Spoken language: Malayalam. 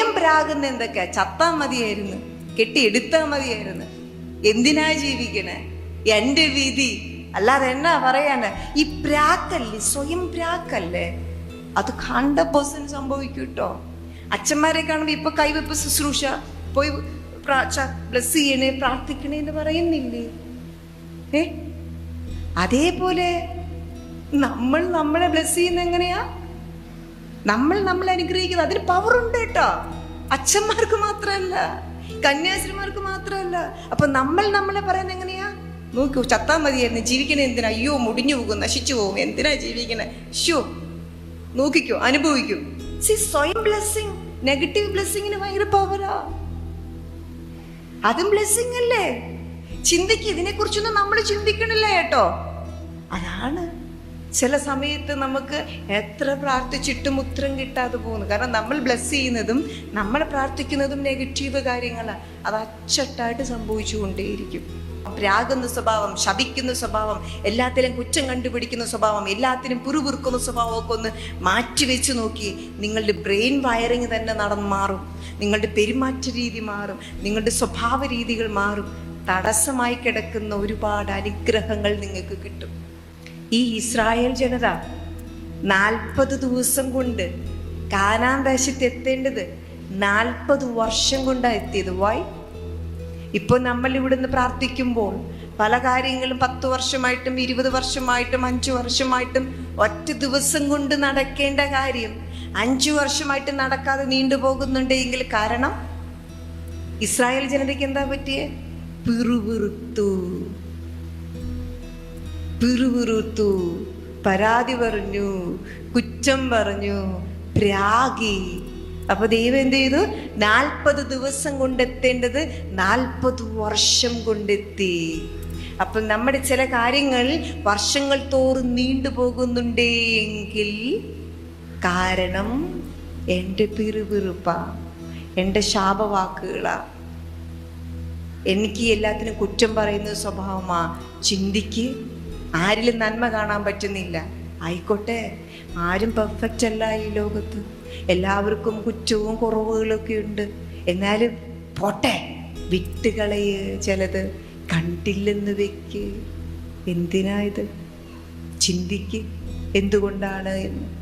സ്വയം പ്രാകുന്ന എന്തൊക്കെ ചത്താ മതിയായിരുന്നു. കെട്ടിയെടുത്താ മതിയായിരുന്നു. എന്തിനാ ജീവിക്കണേ? എന്റെ വിധി. അല്ലാതെ എന്നാ പറയാന്? ഈ പ്രാക്കല്ലേ? സ്വയം പ്രാക്കല്ലേ? അത് കണ്ട പേഴ്സൺ സംഭവിക്കും കേട്ടോ അച്ഛന്മാരെ കാണുമ്പോ ഇപ്പൊ കൈവെപ്പ് ശുശ്രൂഷ പോയി ബ്ലസ് ചെയ്യണേ പ്രാർത്ഥിക്കണേ എന്ന് പറയുന്നില്ലേ? ഏ? അതേപോലെ നമ്മൾ നമ്മളെ ബ്ലസ് ചെയ്യുന്ന എങ്ങനെയാ? നമ്മൾ നമ്മൾ അനുഗ്രഹിക്കുന്നത്. അതിന് പവർ ഉണ്ട് കേട്ടോ. അച്ഛന്മാർക്ക് മാത്രമല്ല കന്യാസ്ത്രീമാർക്ക് മാത്രമല്ല. അപ്പൊ നമ്മൾ നമ്മളെ പറയുന്നത് എങ്ങനെയാ? നോക്കൂ ചത്താ മതിയായിരുന്നു. ജീവിക്കണേ എന്തിനാ? അയ്യോ മുടിഞ്ഞു പോകും നശിച്ചു പോകും. എന്തിനാ ജീവിക്കണേ? ഷോ നോക്കിക്കോ അനുഭവിക്കൂ. സി സ്വയം ബ്ലെസ്സിങ് നെഗറ്റീവ് ബ്ലെസ്സിങ്ങിന് ഭയങ്കര പവറാ അതും ബ്ലെസ്സിങ് അല്ലേ? ചിന്തിക്ക് ഇതിനെ കുറിച്ചൊന്നും നമ്മൾ ചിന്തിക്കണില്ല കേട്ടോ. അതാണ് ചില സമയത്ത് നമുക്ക് എത്ര പ്രാർത്ഥിച്ചിട്ടും ഉത്തരം കിട്ടാതെ പോകുന്നു. കാരണം നമ്മൾ ബ്ലസ് ചെയ്യുന്നതും നമ്മൾ പ്രാർത്ഥിക്കുന്നതും നെഗറ്റീവ് കാര്യങ്ങളാണ് അത് അച്ചട്ടായിട്ട് സംഭവിച്ചുകൊണ്ടേയിരിക്കും. രാഗുന്ന സ്വഭാവം ശപിക്കുന്ന സ്വഭാവം എല്ലാത്തിലും കുറ്റം കണ്ടുപിടിക്കുന്ന സ്വഭാവം എല്ലാത്തിനും പുറുപുറുക്കുന്ന സ്വഭാവമൊക്കെ ഒന്ന് മാറ്റിവെച്ച് നോക്കി നിങ്ങളുടെ ബ്രെയിൻ വയറിങ് തന്നെ നടന്ന് മാറും. നിങ്ങളുടെ പെരുമാറ്റ രീതി മാറും. നിങ്ങളുടെ സ്വഭാവ രീതികൾ മാറും. തടസ്സമായി കിടക്കുന്ന ഒരുപാട് അനുഗ്രഹങ്ങൾ നിങ്ങൾക്ക് കിട്ടും. ഈ ഇസ്രായേൽ ജനത നാൽപ്പത് ദിവസം കൊണ്ട് കാനാൻ ദേശത്ത് എത്തേണ്ടത് നാൽപ്പത് വർഷം കൊണ്ടാണ് എത്തിയത്. വായി ഇപ്പോൾ നമ്മൾ ഇവിടെ നിന്ന് പ്രാർത്ഥിക്കുമ്പോൾ പല കാര്യങ്ങളും പത്ത് വർഷമായിട്ടും ഇരുപത് വർഷമായിട്ടും അഞ്ചു വർഷമായിട്ടും ഒറ്റ ദിവസം കൊണ്ട് നടക്കേണ്ട കാര്യം അഞ്ചു വർഷമായിട്ട് നടക്കാതെ നീണ്ടുപോകുന്നുണ്ടെങ്കിൽ കാരണം ഇസ്രായേൽ ജനതയ്ക്ക് എന്താ പറ്റിയേ? പിറുപിറുത്തു. പിറുപിറുത്തു പരാതി പറഞ്ഞു കുറ്റം പറഞ്ഞു പ്രാഗി. അപ്പൊ ദൈവം എന്ത് ചെയ്തു? നാൽപ്പത് ദിവസം കൊണ്ടെത്തേണ്ടത് നാൽപ്പത് വർഷം കൊണ്ടെത്തി. അപ്പൊ നമ്മുടെ ചില കാര്യങ്ങൾ വർഷങ്ങൾ തോറും നീണ്ടു നീണ്ടുപോകുന്നുണ്ടെങ്കിൽ കാരണം എന്റെ പിറുപിറുപ്പ എന്റെ ശാപവാക്കുകളാ. എനിക്ക് എല്ലാത്തിനും കുറ്റം പറയുന്ന സ്വഭാവമാ. ചിന്തിക്ക്. ആരിലും നന്മ കാണാൻ പറ്റുന്നില്ല. ആയിക്കോട്ടെ ആരും പെർഫെക്റ്റ് അല്ല ഈ ലോകത്ത്. എല്ലാവർക്കും കുറ്റവും കുറവുകളൊക്കെ ഉണ്ട്. എന്നാലും പോട്ടെ വിട്ടുകളയ് ചിലത് കണ്ടില്ലെന്ന് വെക്ക്. എന്തിനാ ഇത്? ചിന്തിക്ക്. എന്തുകൊണ്ടാണ് എന്ന്.